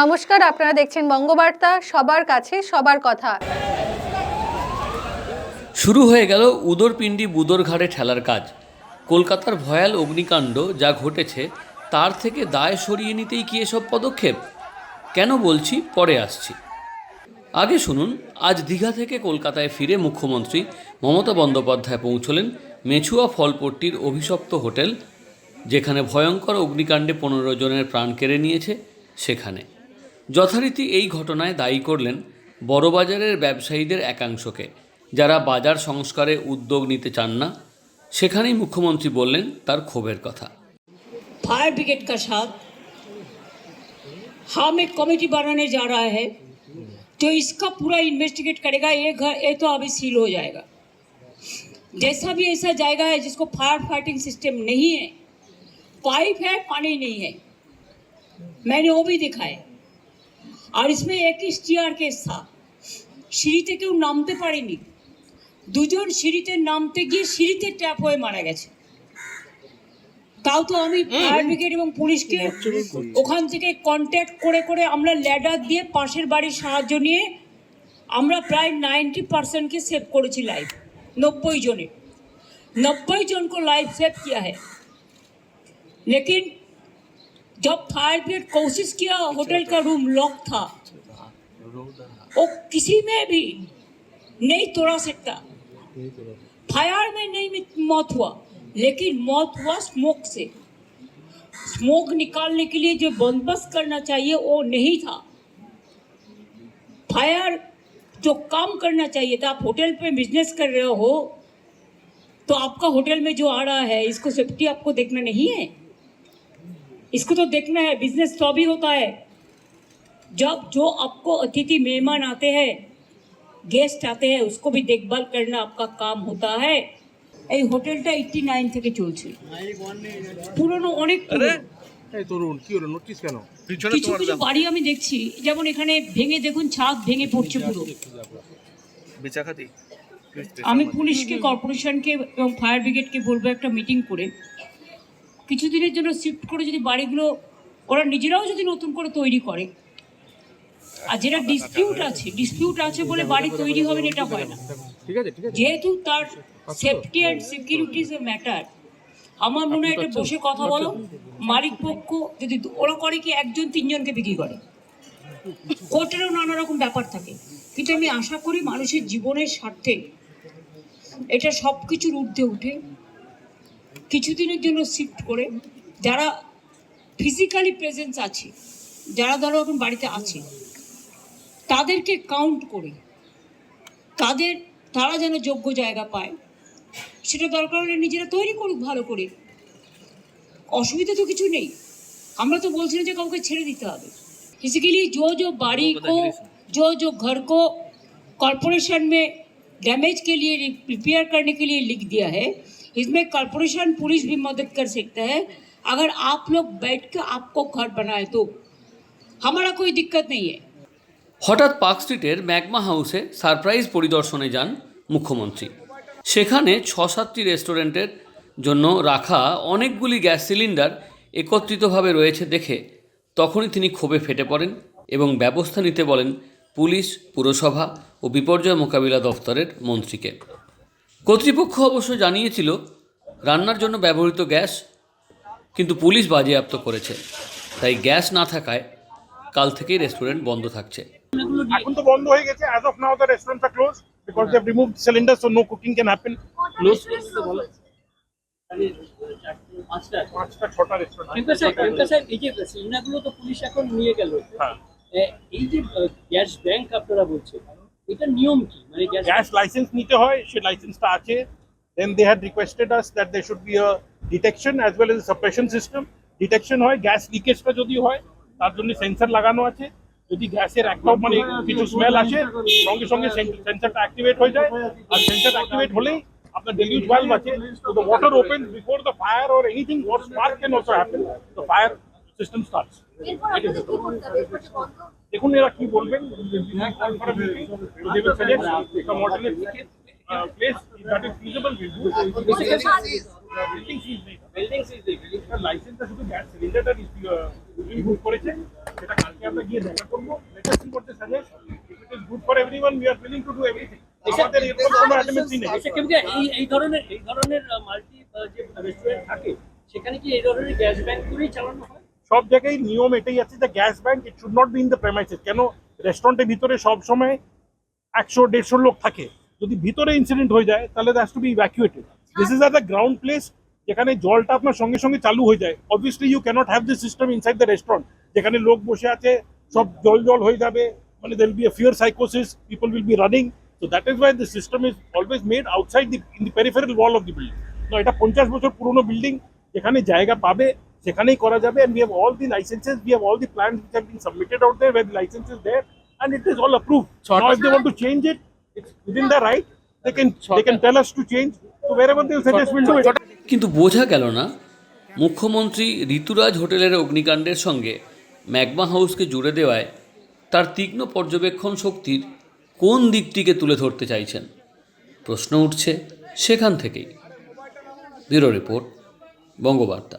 নমস্কার, আপনারা দেখছেন বঙ্গবার্তা, সবার কাছে সবার কথা। শুরু হয়ে গেল উদরপিণ্ডি বুদর ঘাটে ঠেলার কাজ। কলকাতার ভয়াল অগ্নিকাণ্ড যা ঘটেছে, তার থেকে দায় সরিয়ে নিতেই কি এসব পদক্ষেপ? কেন বলছি, পরে আসছি। আগে শুনুন, আজ দীঘা থেকে কলকাতায় ফিরে মুখ্যমন্ত্রী মমতা বন্দ্যোপাধ্যায় পৌঁছলেন মেছুয়া ফলপট্টির অভিশপ্ত হোটেল, যেখানে ভয়ঙ্কর অগ্নিকাণ্ডে পনেরো জনের প্রাণ কেড়ে নিয়েছে সেখানে। যথারীতি এই ঘটনায় দায়ী করলেন বড়বাজারের ব্যবসায়ীদের একাংশকে যারা বাজার সংস্কারে উদ্যোগ নিতে চান না সেখানেই মুখ্যমন্ত্রী বললেন তার ক্ষোভের কথা फायर ब्रिगेड का साथ हम एक कमेटी बनाने जा रहा है तो इसका पूरा इन्वेस्टिगेट करेगा ये घर ये तो अभी सील हो जाएगा जैसा भी ऐसा जाएगा है जिसको फायर फाइटिंग सिस्टम नहीं है पाइप है पानी नहीं है मैंने वो भी देखा है আর इसमें एक ही স্টিয়ার কেস था সিঁড়িতে কেউ নামতে পারেনি দুজন সিঁড়িতে নামতে গিয়ে সিঁড়িতে ট্যাপ হয়ে মারা গেছে তাও তো আমি ফায়ার ব্রিগেড এবং পুলিশকে ওখান থেকে কন্ট্যাক্ট করে করে আমরা ল্যাডার দিয়ে পাশের বাড়ির সাহায্য নিয়ে আমরা প্রায় नाइन्टी परसेंट के सेव করেছি লাইফ नब्बे जने नब्बे जन को लाइफ सेव किया है लेकिन जब फायर ब्रिगेड कोशिश किया, होटल का रूम लॉक था, वो किसी में भी नहीं तोड़ा सकता। फायर में नहीं मौत हुआ, लेकिन मौत हुआ स्मोक से। स्मोक निकालने के लिए जो बंदोबस्त करना चाहिए, वो नहीं था। फायर जो काम करना चाहिए था आप होटल पे बिज़नेस कर रहे हो तो आपका होटल में जो आ रहा है, इसको सेफ्टी आपको देखना नहीं है? इसको तो देखना है बिजनेस तो भी होता है जब जो आपको अतिथि मेहमान आते हैं गेस्ट आते हैं उसको भी देखभाल करना आपका काम होता है এই হোটেলটা এইটটি নাইন থেকে চলছে পুরনো অনেক পুরনো। এই তরুণ কি হলো নোটিস কেন কিছু কিছু বাড়ি আমি দেখছি যেমন এখানে ভেঙে দেখুন ছাদ ভেঙে পড়ছে পুরো বেচাখাতি আমি পুলিশকে কর্পোরেশনকে এবং ফায়ার ব্রিগেডকে বলবো একটা মিটিং করে কিছুদিনের জন্য শিফট করে যদি বাড়িগুলো ওরা নিজেরাও যদি নতুন করে তৈরি করে। আর যেটা ডিসপিউট আছে ডিসপিউট আছে বলে বাড়ি তৈরি হবে না এটা হয় না। যেহেতু তার safety and security is a matter আমার মনে হয় এটা বসে কথা বলো মালিক পক্ষ যদি ওরা করে কি একজন তিনজনকে বিক্রি করে? কোর্টেরও নানা রকম ব্যাপার থাকে। কিন্তু আমি আশা করি মানুষের জীবনের স্বার্থে এটা সব কিছুর ঊর্ধ্বে উঠে কিছুদিনের জন্য শিফট করে যারা ফিজিক্যালি প্রেজেন্স আছে যারা ধরো এখন বাড়িতে আছে তাদেরকে কাউন্ট করে তাদের তারা যেন যোগ্য জায়গা পায় সেটা দরকার হলে নিজেরা তৈরি করুক ভালো করে অসুবিধা তো কিছু নেই আমরা তো বলছি না যে কাউকে ছেড়ে দিতে হবে बेसिकली जो जो बाड़ी को जो जो घर को कॉरपोरेशन में डैमेज के लिए रिपेयर करने के लिए लिख दिया है इसमें कॉरपोरेशन पुलिस भी मदद कर सकता है अगर आप लोग बैठ के आपको घर बनाए तो हमारा कोई दिक्कत नहीं है হঠাৎ পার্ক স্ট্রিটের ম্যাগমা হাউসে সারপ্রাইজ পরিদর্শনে যান মুখ্যমন্ত্রী সেখানে ছ সাতটি রেস্টুরেন্টের জন্য রাখা অনেকগুলি গ্যাস সিলিন্ডার একত্রিতভাবে রয়েছে দেখে তখনই তিনি ক্ষোভে ফেটে পড়েন এবং ব্যবস্থা নিতে বলেন পুলিশ পুরসভা ও বিপর্যয় মোকাবিলা দফতরের মন্ত্রীকে কর্তৃপক্ষ অবশ্য জানিয়েছিল রান্নার জন্য ব্যবহৃত গ্যাস কিন্তু পুলিশ বাজেয়াপ্ত করেছে। তাই গ্যাস না থাকায় কাল থেকেই রেস্টুরেন্ট বন্ধ থাকছে। এখন তো বন্ধ হয়ে গেছে as of now the restaurants are close because they removed cylinder so no cooking can happen close বলো পাঁচটা ছটা রেস্টুরেন্ট এই যে সিলিন্ডারগুলো তো পুলিশ এখন নিয়ে গেল। হ্যাঁ। এই যে গ্যাস ব্যাংক আপনারা বলছেন এটা নিয়ম কি? মানে গ্যাস গ্যাস লাইসেন্স নিতে হয় সে লাইসেন্সটা আছে। Then they had requested us that they should be a detection as well as suppression system detection হয় গ্যাস লিকেজটা যদি হয় তার জন্য সেন্সর লাগানো আছে। যদি গ্যাসের একদম মানে কিছু স্মেল আসে সঙ্গে সঙ্গে সেন্সরটা অ্যাক্টিভেট হয়ে যায়। আর সেন্সর অ্যাক্টিভেট হলেই আপনার ডেলিউজ ভালভ আছে। তো the water open before the fire or anything what spark can also happen the fire system starts দেখুন এরা কি বলবেন। লাইসেন্সটা শুধু গ্যাস সিলিন্ডারটা রিমুভ করেছে। সেটা কালকে আমরা গিয়ে দেখা করব। আমাদের কোনো নেই। আচ্ছা, কেমন কি এই এই ধরনের এই ধরনের মাল্টি যে রেস্টুরেন্ট থাকে সেখানে কি এই ধরনের গ্যাস ব্যাংক করেই চালানো হয়? সব জায়গায় নিয়ম এটাই আছে যে gas bank it should not be in the premises কেন? রেস্টুরেন্টের ভিতরে সব সময় একশো, দেড়শো লোক থাকে। যদি ভিতরে ইনসিডেন্ট হয়ে যায়, তাহলে that's to be evacuated this is are the ground place যেখানে জলটা আপনার সঙ্গে সঙ্গে চালু হয়ে যায়। Obviously you can't have this system inside the restaurant যেখানে লোক বসে আছে, সব জল জল হয়ে যাবে। মানে there be a fear সাইকোসিস people will be running so that is why the system is always made outside the in the peripheral wall of the building এটা পঞ্চাশ বছর পুরনো বিল্ডিং যেখানে জায়গা পাবে সেখানেই করা যাবে and we all the licenses we all the plan which have been submitted out there with licenses there and it is all approve so if they want to change it it's within the right they can they can tell us to change so wherever they suggestment to it কিন্তু বোঝা গেল না মুখ্যমন্ত্রী ঋতুরাজ হোটেলের অগ্নিকাণ্ডের সঙ্গে magma হাউসকে জুড়ে দেওয়ায় তার তীক্ষ্ণ পর্যবেক্ষণ শক্তির কোন দিকটিকে তুলে ধরতে চাইছেন? প্রশ্ন উঠছে সেখান থেকেই। Bureau report Bangabarta.